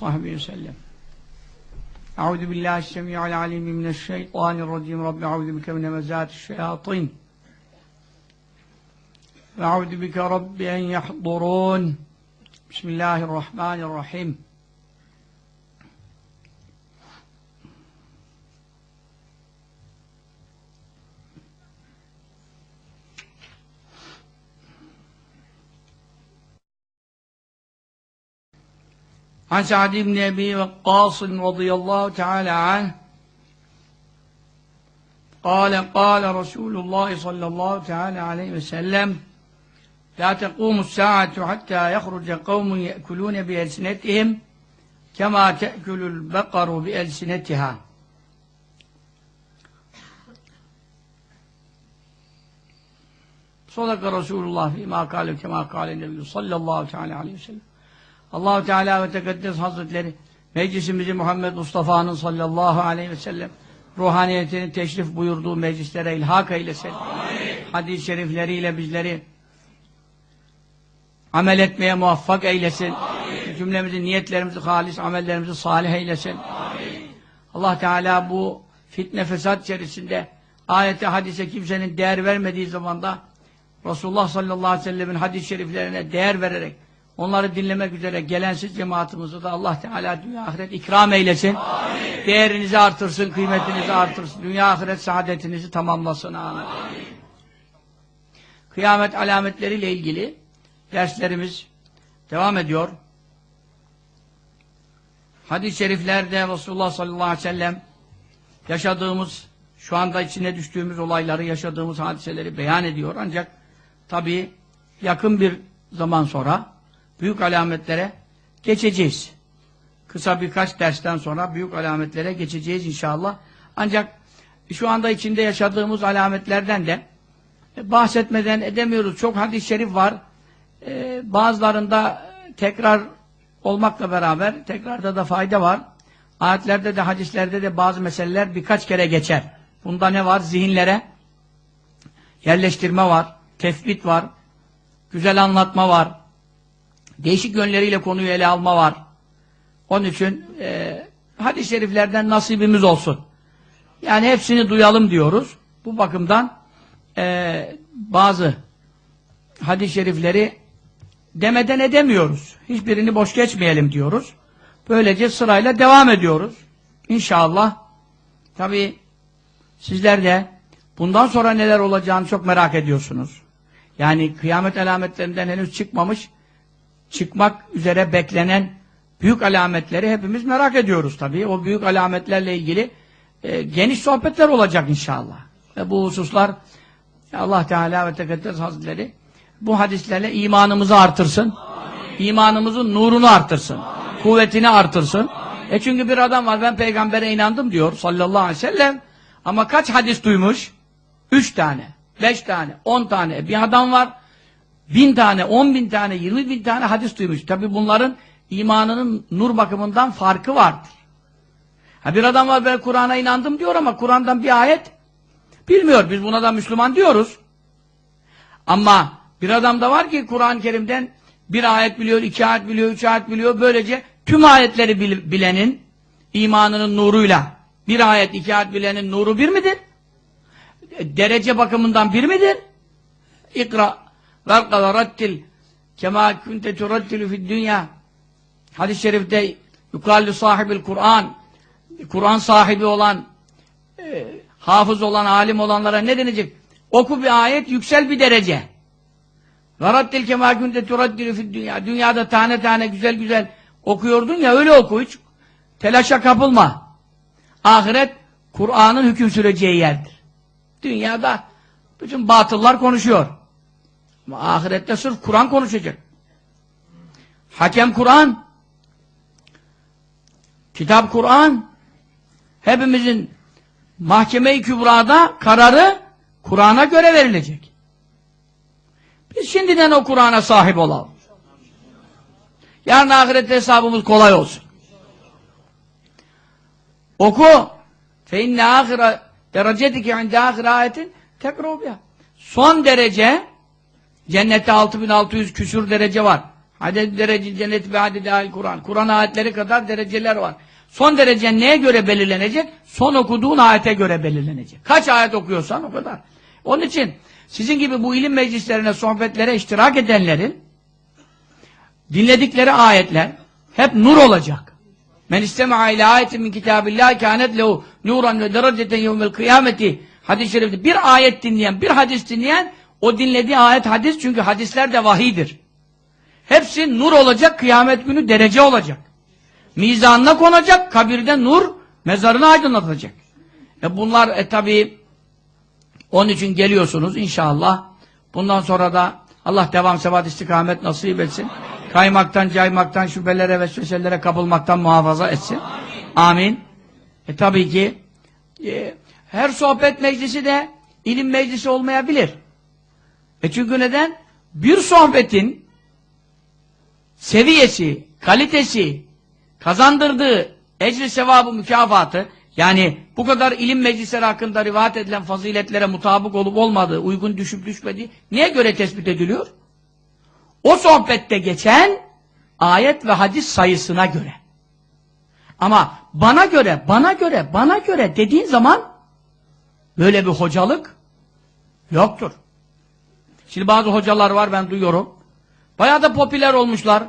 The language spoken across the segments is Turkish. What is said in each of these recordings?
وصحبه وسلم. أعوذ بالله السميع العليم من الشيطان الرجيم. رب أعوذ بك من همزات الشياطين. وأعوذ بك رب أن يحضرون. بسم الله الرحمن الرحيم. عن سعد بن أبي وقاص رضي الله تعالى عنه قال قال رسول الله صلى الله تعالى عليه وسلم لا تقوم الساعة حتى يخرج قوم يأكلون بألسنتهم كما تأكل البقر بألسنتها صدق رسول الله فيما قال كما قال النبي صلى الله تعالى عليه وسلم allah Teala ve Tekaddes Hazretleri meclisimizi Muhammed Mustafa'nın sallallahu aleyhi ve sellem ruhaniyetini teşrif buyurduğu meclislere ilhak eylesin. Hadis-i şerifleriyle bizleri amel etmeye muvaffak eylesin. Amin. Cümlemizi, niyetlerimizi halis, amellerimizi salih eylesin. Amin. Allah Teala bu fitne fesat içerisinde ayete hadise kimsenin değer vermediği zamanda Resulullah sallallahu aleyhi ve sellemin hadis-i şeriflerine değer vererek onları dinlemek üzere gelensiz cemaatimizi de Allah Teala dünya ahiret ikram eylesin. Amin. Değerinizi artırsın, kıymetinizi artırsın. Dünya ahiret saadetinizi tamamlasın. Amin. Amin. Kıyamet alametleriyle ilgili derslerimiz devam ediyor. Hadis-i şeriflerde Resulullah sallallahu aleyhi ve sellem yaşadığımız, şu anda içine düştüğümüz olayları, yaşadığımız hadiseleri beyan ediyor. Ancak tabii yakın bir zaman sonra büyük alametlere geçeceğiz. Kısa birkaç dersten sonra büyük alametlere geçeceğiz inşallah. Ancak şu anda içinde yaşadığımız alametlerden de bahsetmeden edemiyoruz. Çok hadis-i şerif var. Ee, bazılarında tekrar olmakla beraber tekrarda da fayda var. Ayetlerde de hadislerde de bazı meseleler birkaç kere geçer. Bunda ne var? Zihinlere yerleştirme var, tefbit var, güzel anlatma var, değişik yönleriyle konuyu ele alma var. Onun için e, hadis-i şeriflerden nasibimiz olsun. Yani hepsini duyalım diyoruz. Bu bakımdan e, bazı hadis-i şerifleri demeden edemiyoruz. Hiçbirini boş geçmeyelim diyoruz. Böylece sırayla devam ediyoruz. İnşallah. Tabi sizler de bundan sonra neler olacağını çok merak ediyorsunuz. Yani kıyamet alametlerinden henüz çıkmamış çıkmak üzere beklenen büyük alametleri hepimiz merak ediyoruz tabii. O büyük alametlerle ilgili e, geniş sohbetler olacak inşallah. Ve bu hususlar Allah Teala ve Tekaddes Hazretleri bu hadislerle imanımızı artırsın. Amin. İmanımızın nurunu artırsın. Amin. Kuvvetini artırsın. Amin. E çünkü bir adam var ben peygambere inandım diyor sallallahu aleyhi ve sellem. Ama kaç hadis duymuş? Üç tane, beş tane, on tane. Bir adam var bin tane, on bin tane, yirmi bin tane hadis duymuş. Tabi bunların imanının nur bakımından farkı vardır. Ha bir adam var ben Kur'an'a inandım diyor ama Kur'an'dan bir ayet bilmiyor. Biz buna da Müslüman diyoruz. Ama bir adam da var ki Kur'an-ı Kerim'den bir ayet biliyor, iki ayet biliyor, üç ayet biliyor. Böylece tüm ayetleri bilenin imanının nuruyla bir ayet, iki ayet bilenin nuru bir midir? Derece bakımından bir midir? İkra Velka ve rattil kema kunte turattilu fid dünya hadis-i şerifte yukalli sahibil Kur'an Kur'an sahibi olan e, hafız olan, alim olanlara ne denecek? Oku bir ayet, yüksel bir derece. Rattil kema kunte turattilu fid dünya dünyada tane tane güzel güzel okuyordun ya öyle oku hiç telaşa kapılma. Ahiret Kur'an'ın hüküm süreceği yerdir. Dünyada bütün batıllar konuşuyor. Ahirette sırf Kur'an konuşacak. Hakem Kur'an. Kitap Kur'an. Hepimizin mahkeme-i kübrada kararı Kur'an'a göre verilecek. Biz şimdiden o Kur'an'a sahip olalım. Yarın ahirette hesabımız kolay olsun. Oku. Fe inne ahire derecetike inde ahire ayetin tekrar Son derece Cennette 6600 küsur derece var. Aded derece cennet ve adedâil Kur'an. Kur'an ayetleri kadar dereceler var. Son derece neye göre belirlenecek? Son okuduğun ayete göre belirlenecek. Kaç ayet okuyorsan o kadar. Onun için sizin gibi bu ilim meclislerine, sohbetlere iştirak edenlerin dinledikleri ayetler hep nur olacak. Men istema'a ila ayetin min kitabillahi kânet lehu nuran ve dereceten yevmel kıyameti hadis-i şerifte bir ayet dinleyen, bir hadis dinleyen o dinlediği ayet hadis çünkü hadisler de vahidir. Hepsi nur olacak, kıyamet günü derece olacak. Mizanına konacak, kabirde nur, mezarını aydınlatacak. E bunlar e tabi onun için geliyorsunuz inşallah. Bundan sonra da Allah devam sebat istikamet nasip etsin. Kaymaktan, caymaktan, şüphelere ve vesveselere kapılmaktan muhafaza etsin. Amin. E tabii ki e, her sohbet meclisi de ilim meclisi olmayabilir. E çünkü neden? Bir sohbetin seviyesi, kalitesi, kazandırdığı ecri sevabı mükafatı yani bu kadar ilim meclisleri hakkında rivayet edilen faziletlere mutabık olup olmadığı, uygun düşüp düşmediği neye göre tespit ediliyor? O sohbette geçen ayet ve hadis sayısına göre. Ama bana göre, bana göre, bana göre dediğin zaman böyle bir hocalık yoktur. Şimdi bazı hocalar var ben duyuyorum. Bayağı da popüler olmuşlar.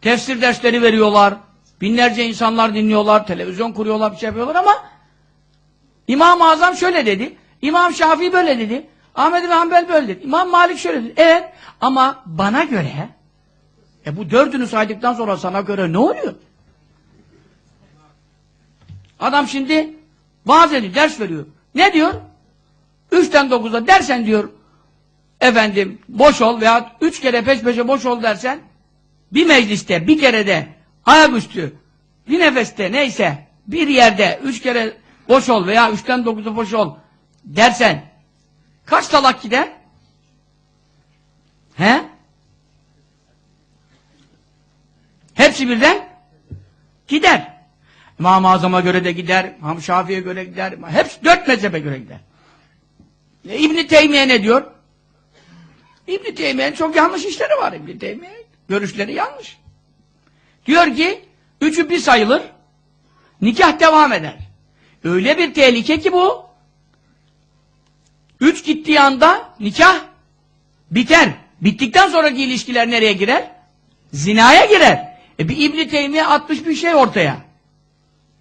Tefsir dersleri veriyorlar. Binlerce insanlar dinliyorlar. Televizyon kuruyorlar, bir şey yapıyorlar ama İmam-ı Azam şöyle dedi. İmam Şafii böyle dedi. Ahmed bin Hanbel böyle dedi. İmam Malik şöyle dedi. Evet ama bana göre e bu dördünü saydıktan sonra sana göre ne oluyor? Adam şimdi vaaz ediyor, ders veriyor. Ne diyor? Üçten dokuza dersen diyor efendim boş ol veya üç kere peş peşe boş ol dersen bir mecliste bir kere de ayaküstü bir nefeste neyse bir yerde üç kere boş ol veya üçten dokuza boş ol dersen kaç talak gider? He? Hepsi birden gider. İmam-ı Azam'a göre de gider, İmam Şafii'ye göre gider, hepsi dört mezhebe göre gider. E, İbn-i Teymiye ne diyor? İbn-i çok yanlış işleri var İbn-i. Görüşleri yanlış. Diyor ki, üçü bir sayılır, nikah devam eder. Öyle bir tehlike ki bu, üç gittiği anda nikah biter. Bittikten sonraki ilişkiler nereye girer? Zinaya girer. E bir İbn-i Teymiye atmış bir şey ortaya.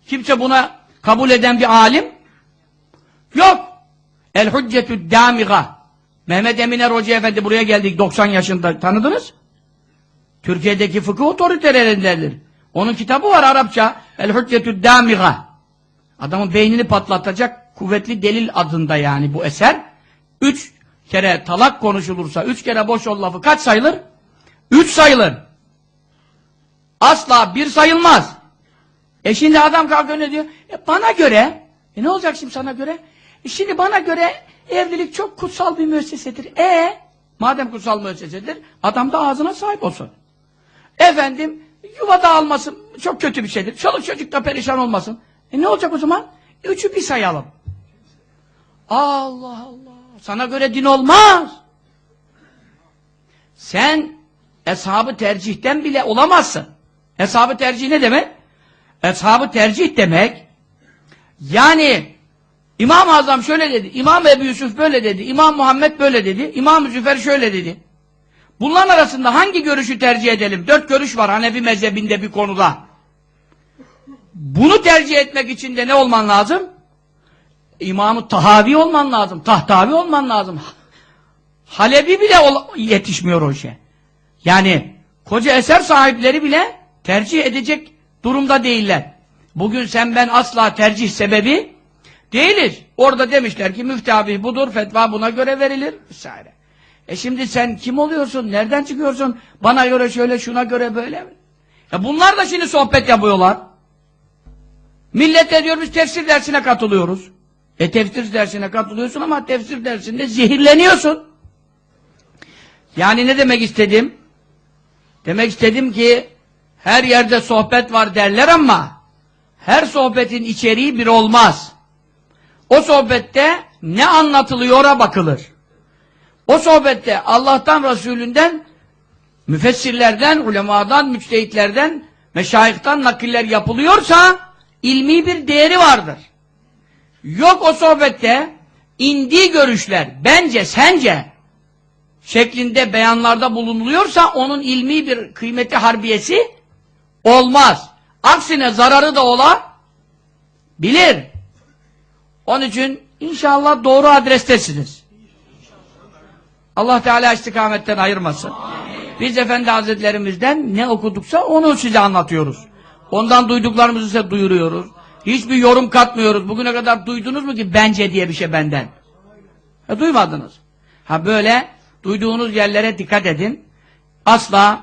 Kimse buna kabul eden bir alim yok. El hüccetü damiga. Mehmet Eminer Hoca Efendi buraya geldik 90 yaşında. Tanıdınız? Türkiye'deki fıkıh otoritelerindendir. Onun kitabı var Arapça. El hüccetü damiga. Adamın beynini patlatacak kuvvetli delil adında yani bu eser. Üç kere talak konuşulursa, üç kere boş ol lafı kaç sayılır? Üç sayılır. Asla bir sayılmaz. E şimdi adam kalkıyor ne diyor? E bana göre, e ne olacak şimdi sana göre? E şimdi bana göre evlilik çok kutsal bir müessesedir. E madem kutsal müessesedir, adam da ağzına sahip olsun. Efendim, yuva dağılmasın, çok kötü bir şeydir. Çoluk çocuk da perişan olmasın. E ne olacak o zaman? Üçü bir sayalım. Allah Allah. Sana göre din olmaz. Sen eshabı tercihten bile olamazsın. Eshabı tercih ne demek? Eshabı tercih demek yani İmam-ı Azam şöyle dedi, İmam Ebu Yusuf böyle dedi, İmam Muhammed böyle dedi, İmam Züfer şöyle dedi. Bunların arasında hangi görüşü tercih edelim? Dört görüş var Hanefi mezhebinde bir konuda. Bunu tercih etmek için de ne olman lazım? İmam-ı Tahavi olman lazım, Tahtavi olman lazım. Halebi bile yetişmiyor o şey. Yani koca eser sahipleri bile tercih edecek durumda değiller. Bugün sen ben asla tercih sebebi değiliz. Orada demişler ki müftü abi budur, fetva buna göre verilir. Vesaire. E şimdi sen kim oluyorsun? Nereden çıkıyorsun? Bana göre şöyle, şuna göre böyle mi? E bunlar da şimdi sohbet yapıyorlar. Millet de diyor biz tefsir dersine katılıyoruz. E tefsir dersine katılıyorsun ama tefsir dersinde zehirleniyorsun. Yani ne demek istedim? Demek istedim ki her yerde sohbet var derler ama her sohbetin içeriği bir olmaz. O sohbette ne anlatılıyora bakılır. O sohbette Allah'tan Resulünden müfessirlerden, ulemadan, müçtehitlerden, meşayihtan nakiller yapılıyorsa ilmi bir değeri vardır. Yok o sohbette indiği görüşler bence sence şeklinde beyanlarda bulunuluyorsa onun ilmi bir kıymeti harbiyesi olmaz. Aksine zararı da ola bilir. Onun için inşallah doğru adrestesiniz. Allah Teala istikametten ayırmasın. Biz Efendi Hazretlerimizden ne okuduksa onu size anlatıyoruz. Ondan duyduklarımızı size duyuruyoruz. Hiçbir yorum katmıyoruz. Bugüne kadar duydunuz mu ki bence diye bir şey benden? E, duymadınız. Ha böyle duyduğunuz yerlere dikkat edin. Asla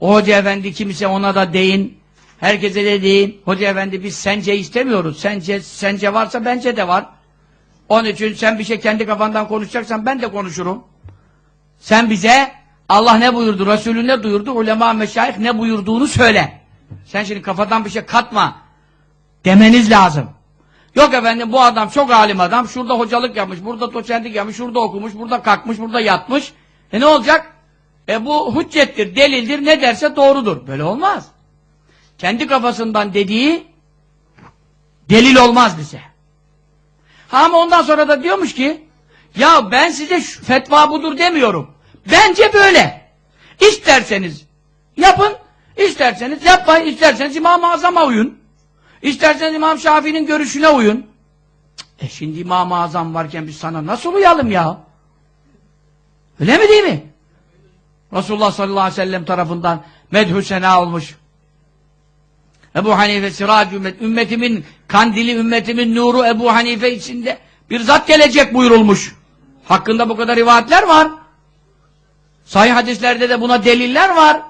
o hoca efendi kimse ona da deyin. Herkese de deyin. Hoca efendi biz sence istemiyoruz. Sence, sence varsa bence de var. Onun için sen bir şey kendi kafandan konuşacaksan ben de konuşurum. Sen bize Allah ne buyurdu, Resulü ne duyurdu, ulema meşayih ne buyurduğunu söyle. Sen şimdi kafadan bir şey katma. Demeniz lazım. Yok efendim bu adam çok alim adam, şurada hocalık yapmış, burada doçentlik yapmış, şurada okumuş, burada kalkmış, burada yatmış. E ne olacak? E bu hüccettir, delildir, ne derse doğrudur. Böyle olmaz. Kendi kafasından dediği delil olmaz bize. Ha ama ondan sonra da diyormuş ki ya ben size şu fetva budur demiyorum. Bence böyle. İsterseniz yapın, isterseniz yapmayın, isterseniz İmam-ı Azam'a uyun. İsterseniz İmam Şafii'nin görüşüne uyun. E şimdi İmam-ı Azam varken biz sana nasıl uyalım ya? Öyle mi değil mi? Resulullah sallallahu aleyhi ve sellem tarafından medhü sena olmuş. Ebu Hanife siracı ümmet, ümmetimin kandili, ümmetimin nuru Ebu Hanife içinde bir zat gelecek buyurulmuş. Hakkında bu kadar rivayetler var. Sahih hadislerde de buna deliller var.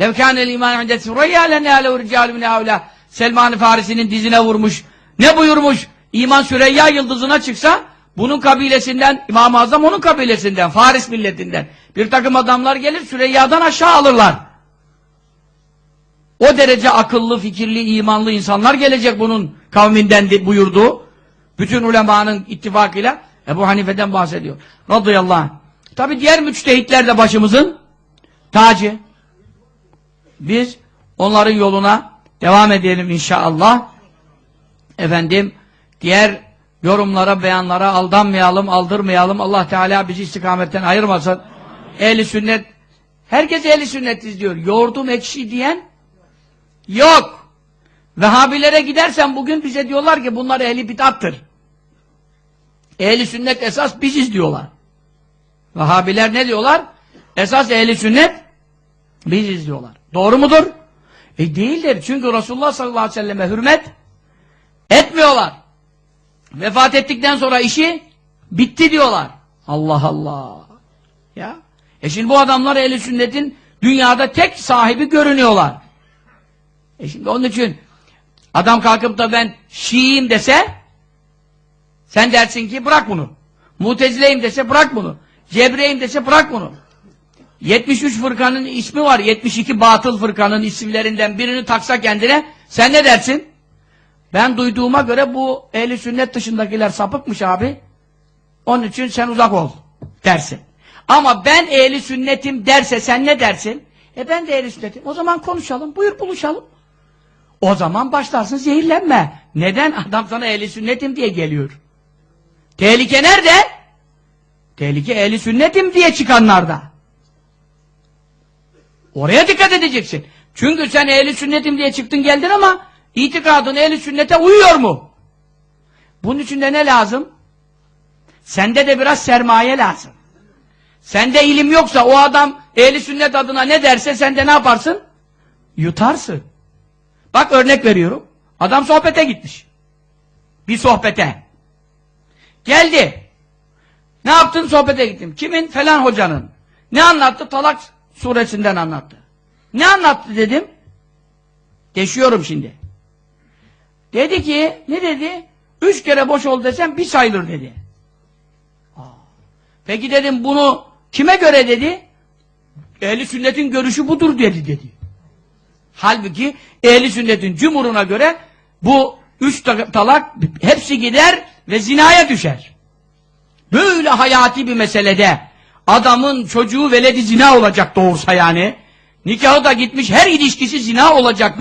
Levkânel iman inde Süreyya lenâlehu ricâlü min evlâ Selman-ı Farisi'nin dizine vurmuş. Ne buyurmuş? İman Süreyya yıldızına çıksa bunun kabilesinden, İmam-ı Azam onun kabilesinden, Faris milletinden. Bir takım adamlar gelir Süreyya'dan aşağı alırlar. O derece akıllı, fikirli, imanlı insanlar gelecek bunun kavminden de buyurdu. Bütün ulemanın ittifakıyla Ebu Hanife'den bahsediyor. Radıyallahu anh. Tabi diğer müçtehitler de başımızın tacı. Biz onların yoluna devam edelim inşallah. Efendim, diğer yorumlara, beyanlara aldanmayalım, aldırmayalım. Allah Teala bizi istikametten ayırmasın. Ehli sünnet, herkes ehli sünnetiz diyor. Yoğurdum ekşi diyen yok. Vehhabilere gidersen bugün bize diyorlar ki bunlar ehli bid'attır. Ehli sünnet esas biziz diyorlar. Vehhabiler ne diyorlar? Esas ehli sünnet biziz diyorlar. Doğru mudur? E değildir. Çünkü Resulullah sallallahu aleyhi ve selleme hürmet etmiyorlar. Vefat ettikten sonra işi bitti diyorlar. Allah Allah. Ya. E şimdi bu adamlar ehli sünnetin dünyada tek sahibi görünüyorlar. E şimdi onun için adam kalkıp da ben Şiiyim dese sen dersin ki bırak bunu. Mutezileyim dese bırak bunu. Cebreyim dese bırak bunu. 73 fırkanın ismi var. 72 batıl fırkanın isimlerinden birini taksa kendine sen ne dersin? Ben duyduğuma göre bu ehli sünnet dışındakiler sapıkmış abi. Onun için sen uzak ol dersin. Ama ben ehli sünnetim derse sen ne dersin? E ben de ehli sünnetim. O zaman konuşalım. Buyur buluşalım. O zaman başlarsın zehirlenme. Neden? Adam sana ehli sünnetim diye geliyor. Tehlike nerede? Tehlike ehli sünnetim diye çıkanlarda. Oraya dikkat edeceksin. Çünkü sen ehli sünnetim diye çıktın geldin ama itikadın ehli sünnete uyuyor mu? Bunun için de ne lazım? Sende de biraz sermaye lazım. Sende ilim yoksa o adam ehli sünnet adına ne derse sen de ne yaparsın? Yutarsın. Bak örnek veriyorum. Adam sohbete gitmiş. Bir sohbete. Geldi. Ne yaptın? Sohbete gittim. Kimin? Falan hocanın. Ne anlattı? Talak suresinden anlattı. Ne anlattı dedim. Deşiyorum şimdi. Dedi ki, ne dedi? Üç kere boş ol desem bir sayılır dedi. Peki dedim bunu kime göre dedi? Ehli sünnetin görüşü budur dedi dedi. Halbuki ehli sünnetin cumhuruna göre bu üç talak hepsi gider ve zinaya düşer. Böyle hayati bir meselede Adamın çocuğu veledi zina olacak doğursa yani. Nikahı da gitmiş her ilişkisi zina olacak.